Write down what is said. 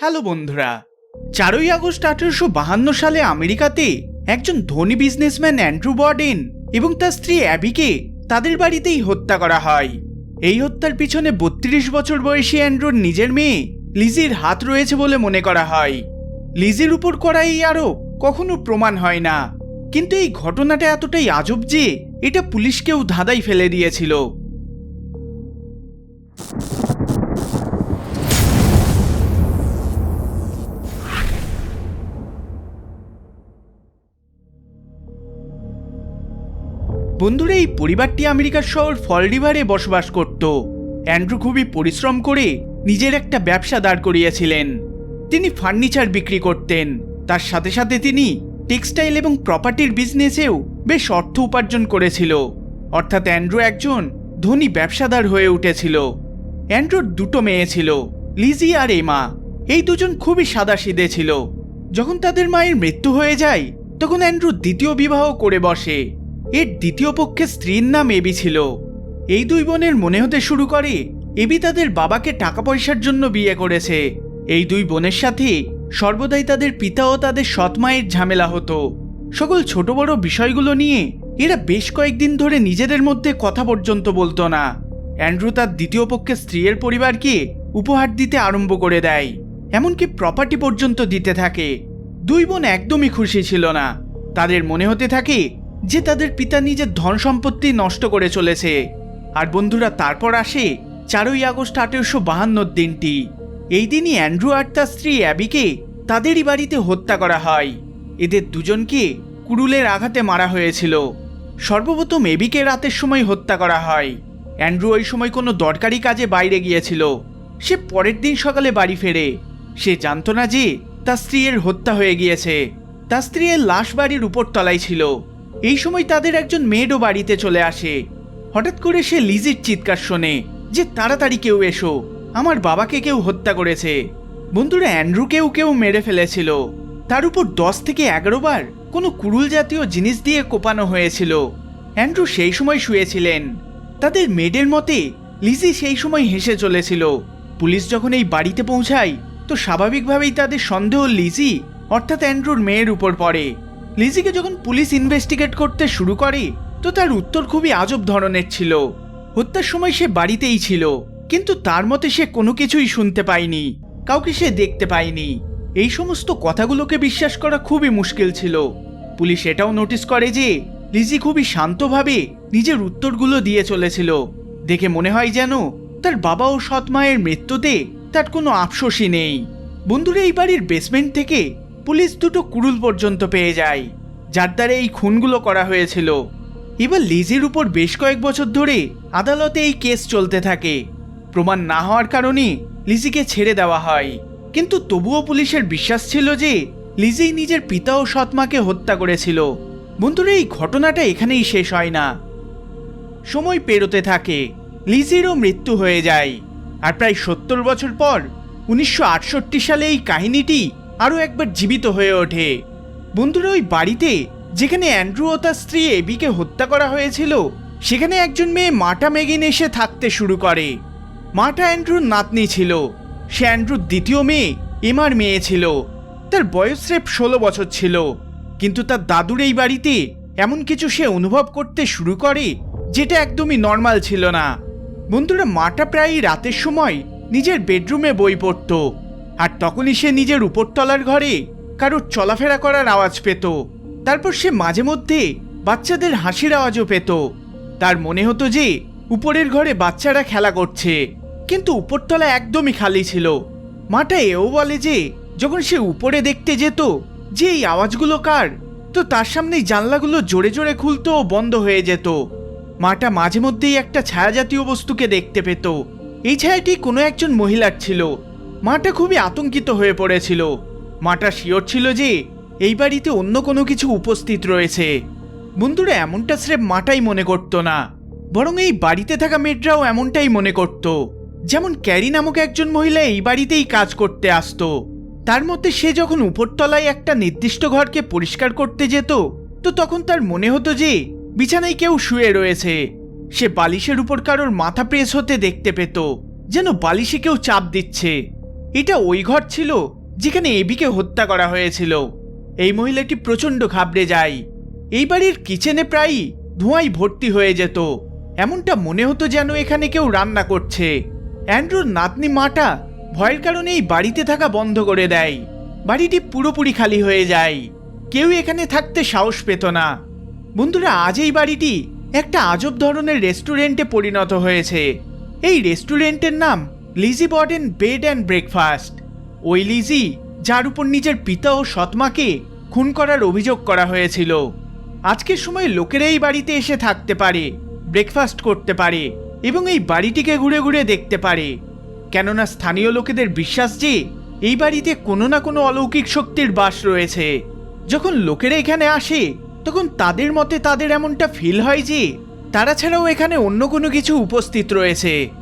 Hello বন্ধুরা, চারই August আঠেরোশো বাহান্ন সালে আমেরিকাতে একজন ধনী বিজনেসম্যান অ্যান্ড্রু বর্ডেন এবং তার স্ত্রী অ্যাবিকে তাদের বাড়িতেই হত্যা করা হয়। এই হত্যার পিছনে বত্রিশ বছর বয়সী অ্যান্ড্রুর নিজের মেয়ে লিজির হাত রয়েছে বলে মনে করা হয়। লিজির উপর করা এই আরোপ কখনো প্রমাণ হয় না। কিন্তু এই ঘটনাটা এতটাই আজব যে এটা পুলিশকেও ধাঁধাই ফেলে দিয়েছিল। বন্ধুরা, এই পরিবারটি আমেরিকার শহর ফলডিভারে বসবাস করত। অ্যান্ড্রু খুবই পরিশ্রম করে নিজের একটা ব্যবসা দাঁড় করিয়েছিলেন। তিনি ফার্নিচার বিক্রি করতেন। তার সাথে সাথে তিনি টেক্সটাইল এবং প্রপার্টির বিজনেসেও বেশ অর্থ উপার্জন করেছিল। অর্থাৎ অ্যান্ড্রু একজন ধনী ব্যবসাদার হয়ে উঠেছিল। অ্যান্ড্রুর দুটো মেয়ে ছিল, লিজি আর এমা। এই দুজন খুবই সাদাসিদে ছিল। যখন তাদের মায়ের মৃত্যু হয়ে যায়, তখন অ্যান্ড্রু দ্বিতীয় বিবাহ করে বসে। এর দ্বিতীয় পক্ষে স্ত্রীর নাম এবি ছিল। এই দুই বোনের মনে হতে শুরু করে, এবি তাদের বাবাকে টাকা পয়সার জন্য বিয়ে করেছে। এই দুই বোনের সাথে সর্বদাই তাদের পিতা ও তাদের সৎ মায়ের ঝামেলা হতো। সকল ছোট বড় বিষয়গুলো নিয়ে এরা বেশ কয়েকদিন ধরে নিজেদের মধ্যে কথা পর্যন্ত বলতো না। অ্যান্ড্রু তার দ্বিতীয় পক্ষের স্ত্রীর পরিবারকে উপহার দিতে আরম্ভ করে দেয়। এমনকি প্রপার্টি পর্যন্ত দিতে থাকে। দুই বোন একদমই খুশি ছিল না। তাদের মনে হতে থাকে যে তাদের পিতা নিজের ধন সম্পত্তি নষ্ট করে চলেছে। আর বন্ধুরা, তারপর আসে চারই আগস্ট আঠেরোশো বাহান্নর দিনটি। এই দিনই অ্যান্ড্রু আর তার স্ত্রী অ্যাবিকে তাদেরই বাড়িতে হত্যা করা হয়। এদের দুজনকে কুড়ুলের আঘাতে মারা হয়েছিল। সর্বপ্রথম এবিকে রাতের সময় হত্যা করা হয়। অ্যান্ড্রু ওই সময় কোনো দরকারি কাজে বাইরে গিয়েছিল। সে পরের দিন সকালে বাড়ি ফেরে। সে জানত না যে তার স্ত্রীর হত্যা হয়ে গিয়েছে। তার স্ত্রীর লাশ বাড়ির উপর তলায় ছিল। এই সময় তাদের একজন মেয়েডও বাড়িতে চলে আসে। হঠাৎ করে সে লিজির চিৎকার শোনে যে, তাড়াতাড়ি কেউ এসো। আমার বাবাকে কেউ হত্যা করেছে। বন্ধুরা, অ্যান্ড্রুকেও কেউ মেরে ফেলেছিল। তার উপর দশ থেকে এগারো বার কোনো কুরুল জাতীয় জিনিস দিয়ে কোপানো হয়েছিল। অ্যান্ড্রু সেই সময় শুয়েছিলেন। তাদের মেয়েদের মতে, লিজি সেই সময় হেসে চলেছিল। পুলিশ যখন এই বাড়িতে পৌঁছায়, তো স্বাভাবিকভাবেই তাদের সন্দেহ লিজি, অর্থাৎ অ্যান্ড্রুর মেয়ের উপর পড়ে। লিজিকে যখন পুলিশ ইনভেস্টিগেট করতে শুরু করে, তো তার উত্তর খুবই আজব ধরনের ছিল। হত্যার সময় সে বাড়িতেই ছিল, কিন্তু তার মতে সে কোনো কিছুই শুনতে পায়নি, কাউকে সে দেখতে পায়নি। এই সমস্ত কথাগুলোকে বিশ্বাস করা খুবই মুশকিল ছিল। পুলিশ এটাও নোটিস করে যে, লিজি খুবই শান্তভাবে নিজের উত্তরগুলো দিয়ে চলেছিল। দেখে মনে হয় যেন তার বাবা ও সৎ মায়ের মৃত্যুতে তার কোনো আফসোসই নেই। বন্ধুরা, এই বাড়ির বেসমেন্ট থেকে পুলিশ দুটো কুড়ুল পর্যন্ত পেয়ে যায়। যার দ্বারা এই খুনগুলো করা হয়েছিল। এবার লিজির উপর বেশ কয়েক বছর ধরে আদালতে এই কেস চলতে থাকে। প্রমাণ না হওয়ার কারণে লিজিকে ছেড়ে দেওয়া হয়। কিন্তু তবুও পুলিশের বিশ্বাস ছিল যে লিজি নিজের পিতা ও সৎমাকে হত্যা করেছিল। বন্ধুরা, এই ঘটনাটা এখানেই শেষ হয় না। সময় পেরোতে থাকে। লিজিরও মৃত্যু হয়ে যায়। আর প্রায় সত্তর বছর পর উনিশশো আটষট্টি সালে এই কাহিনীটি আরও একবার জীবিত হয়ে ওঠে। বন্ধুরা, ওই বাড়িতে যেখানে অ্যান্ড্রু ও তার স্ত্রী এবিকে হত্যা করা হয়েছিল, সেখানে একজন মেয়ে মাটা মেগিন এসে থাকতে শুরু করে। মাটা অ্যান্ড্রুর নাতনি ছিল। সে অ্যান্ড্রুর দ্বিতীয় মেয়ে এমার মেয়ে ছিল। তার বয়স রেপ ষোলো বছর ছিল। কিন্তু তার দাদুর এই বাড়িতে এমন কিছু সে অনুভব করতে শুরু করে, যেটা একদমই নর্মাল ছিল না। বন্ধুরা, মাটা প্রায় রাতের সময় নিজের বেডরুমে বই পড়তো। আর তখনই সে নিজের উপরতলার ঘরে কারোর চলাফেরা করার আওয়াজ পেত। তারপর সে মাঝে মধ্যে বাচ্চাদের হাসির আওয়াজও পেত। তার মনে হতো যে উপরের ঘরে বাচ্চারা খেলা করছে, কিন্তু উপরতলা একদমই খালি ছিল। মাটা এও বলে যে যখন সে উপরে দেখতে যেত যে এই আওয়াজগুলো কার, তো তার সামনেই জানলাগুলো জোরে জোরে খুলতো ও বন্ধ হয়ে যেত। মাটা মাঝে মধ্যেই একটা ছায়া জাতীয় বস্তুকে দেখতে পেত। এই ছায়াটি কোনো একজন মহিলার ছিল। মাটা খুবই আতঙ্কিত হয়ে পড়েছিল। মাটা শিওর ছিল যে এই বাড়িতে অন্য কোনো কিছু উপস্থিত রয়েছে। বন্ধুরা, এমনটা স্রেফ মাটাই মনে করতো না। বরং এই বাড়িতে থাকা মেয়েরাও এমনটাই মনে করত। যেমন ক্যারি নামক একজন মহিলা এই বাড়িতেই কাজ করতে আসতো। তার মধ্যে সে যখন উপরতলায় একটা নির্দিষ্ট ঘরকে পরিষ্কার করতে যেত, তো তখন তার মনে হতো যে বিছানায় কেউ শুয়ে রয়েছে। সে বালিশের উপর কারোর মাথা প্রেস হতে দেখতে পেত, যেন বালিশে কেউ চাপ দিচ্ছে। এটা ওই ঘর ছিল যেখানে এবিকে হত্যা করা হয়েছিল। এই মহিলাটি প্রচণ্ড ঘাবড়ে যায়। এই বাড়ির কিচেনে প্রায়ই ধোঁয়ায় ভর্তি হয়ে যেত। এমনটা মনে হতো যেন এখানে কেউ রান্না করছে। অ্যান্ড্রুর নাতনি মাটা ভয়ের কারণে এই বাড়িতে থাকা বন্ধ করে দেয়। বাড়িটি পুরোপুরি খালি হয়ে যায়। কেউ এখানে থাকতে সাহস পেত না। বন্ধুরা, আজ এই বাড়িটি একটা আজব ধরনের রেস্টুরেন্টে পরিণত হয়েছে। এই রেস্টুরেন্টের নাম Lizzie Borden bed and breakfast. ওই লিজি, যার উপর নিজের পিতা ও সৎমাকে খুন করার অভিযোগ করা হয়েছিল। আজকের সময় লোকেরা এই বাড়িতে এসে থাকতে পারে, ব্রেকফাস্ট করতে পারে এবং এই বাড়িটিকে ঘুরে ঘুরে দেখতে পারে। কেননা স্থানীয় লোকেদের বিশ্বাস যে, এই বাড়িতে কোনো না কোনো অলৌকিক শক্তির বাস রয়েছে। যখন লোকেরা এখানে আসে, তখন তাদের মতে তাদের এমনটা ফিল হয় যে, তারা ছাড়াও এখানে অন্য কোনো কিছু উপস্থিত রয়েছে।